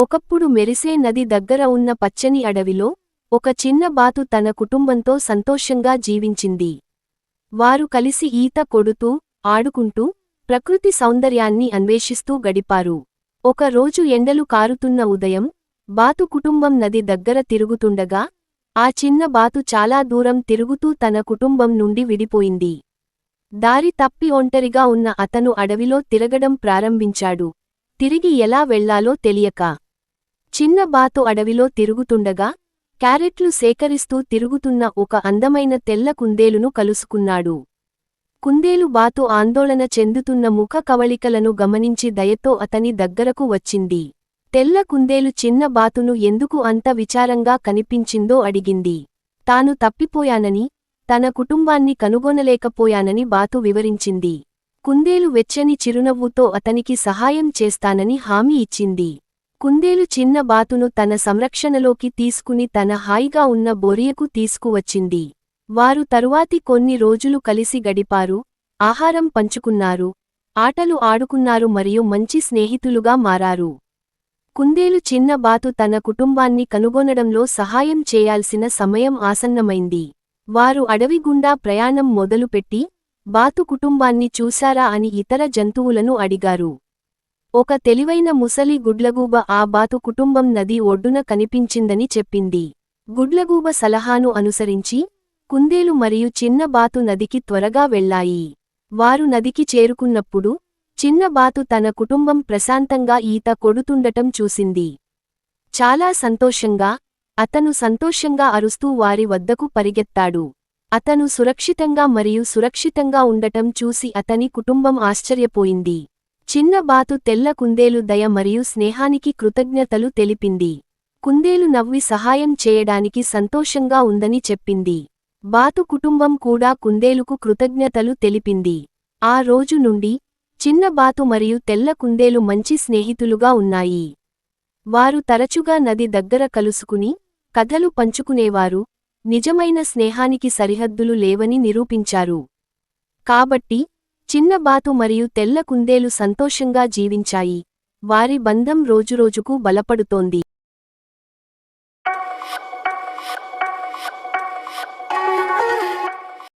ఒకప్పుడు మెరిసే నది దగ్గర ఉన్న పచ్చని అడవిలో ఒక చిన్న బాతు తన కుటుంబంతో సంతోషంగా జీవించింది. వారు కలిసి ఈత కొడుతూ ఆడుకుంటూ ప్రకృతి సౌందర్యాన్ని అన్వేషిస్తూ గడిపారు. ఒక రోజు ఎండలు కారుతున్న ఉదయం బాతు కుటుంబం నది దగ్గర తిరుగుతుండగా ఆ చిన్న బాతు చాలా దూరం తిరుగుతూ తన కుటుంబం నుండి విడిపోయింది. దారి తప్పి ఒంటరిగా ఉన్న అతను అడవిలో తిరగడం ప్రారంభించాడు. తిరిగి ఎలా వెళ్ళాలో తెలియక చిన్న బాతు అడవిలో తిరుగుతుండగా క్యారెట్లు సేకరిస్తూ తిరుగుతున్న ఒక అందమైన తెల్ల కుందేలును కలుసుకున్నాడు. కుందేలు బాతు ఆందోళన చెందుతున్న ముఖ కవళికలను గమనించి దయతో అతని దగ్గరకు వచ్చింది. తెల్ల కుందేలు చిన్న బాతును ఎందుకు అంత విచారంగా కనిపించిందో అడిగింది. తాను తప్పిపోయానని తన కుటుంబాన్ని కనుగొనలేకపోయానని బాతు వివరించింది. కుందేలు వెచ్చని చిరునవ్వుతో అతనికి సహాయం చేస్తానని హామీ ఇచ్చింది. కుందేలు చిన్న బాతును తన సంరక్షణలోకి తీసుకుని తన హాయిగా ఉన్న బొరియకు తీసుకువచ్చింది. వారు తరువాతి కొన్ని రోజులు కలిసి గడిపారు ఆహారం పంచుకున్నారు ఆటలు ఆడుకున్నారు మరియు మంచి స్నేహితులుగా మారారు. కుందేలు చిన్న బాతు తన కుటుంబాన్ని కనుగొనడంలో సహాయం చేయాల్సిన సమయం ఆసన్నమైంది. వారు అడవి గుండా ప్రయాణం మొదలుపెట్టి బాతు కుటుంబాన్ని చూశారా అని ఇతర జంతువులను అడిగారు. ఒక తెలివైన ముసలి గుడ్లగూబ ఆ బాతు కుటుంబం నది ఒడ్డున కనిపించిందని చెప్పింది. గుడ్లగూబ సలహాను అనుసరించి కుందేలు మరియు చిన్న బాతు నదికి త్వరగా వెళ్ళాయి వారు నదికి చేరుకున్నప్పుడు చిన్న బాతు తన కుటుంబం ప్రశాంతంగా ఈత కొడుతుండటం చూసింది. చాలా సంతోషంగా అతను సంతోషంగా అరుస్తూ వారి వద్దకు పరిగెత్తాడు. అతను సురక్షితంగా మరియు సురక్షితంగా ఉండటం చూసి అతని కుటుంబం ఆశ్చర్యపోయింది. చిన్న బాతు తెల్ల కుందేలు దయ మరియు స్నేహానికి కృతజ్ఞతలు తెలిపింది. కుందేలు నవ్వి సహాయం చేయడానికి సంతోషంగా ఉందని చెప్పింది. బాతు కుటుంబం కూడా కుందేలుకు కృతజ్ఞతలు తెలిపింది. ఆ రోజు నుండి చిన్న బాతు మరియు తెల్ల కుందేలు మంచి స్నేహితులుగా ఉన్నాయి. వారు తరచుగా నది దగ్గర కలుసుకుని కథలు పంచుకునేవారు నిజమైన స్నేహానికి సరిహద్దులు లేవని నిరూపించారు. కాబట్టి చిన్న బాతు మరియు తెల్ల కుందేలు సంతోషంగా జీవించాయి. వారి బంధం రోజురోజుకు బలపడుతోంది.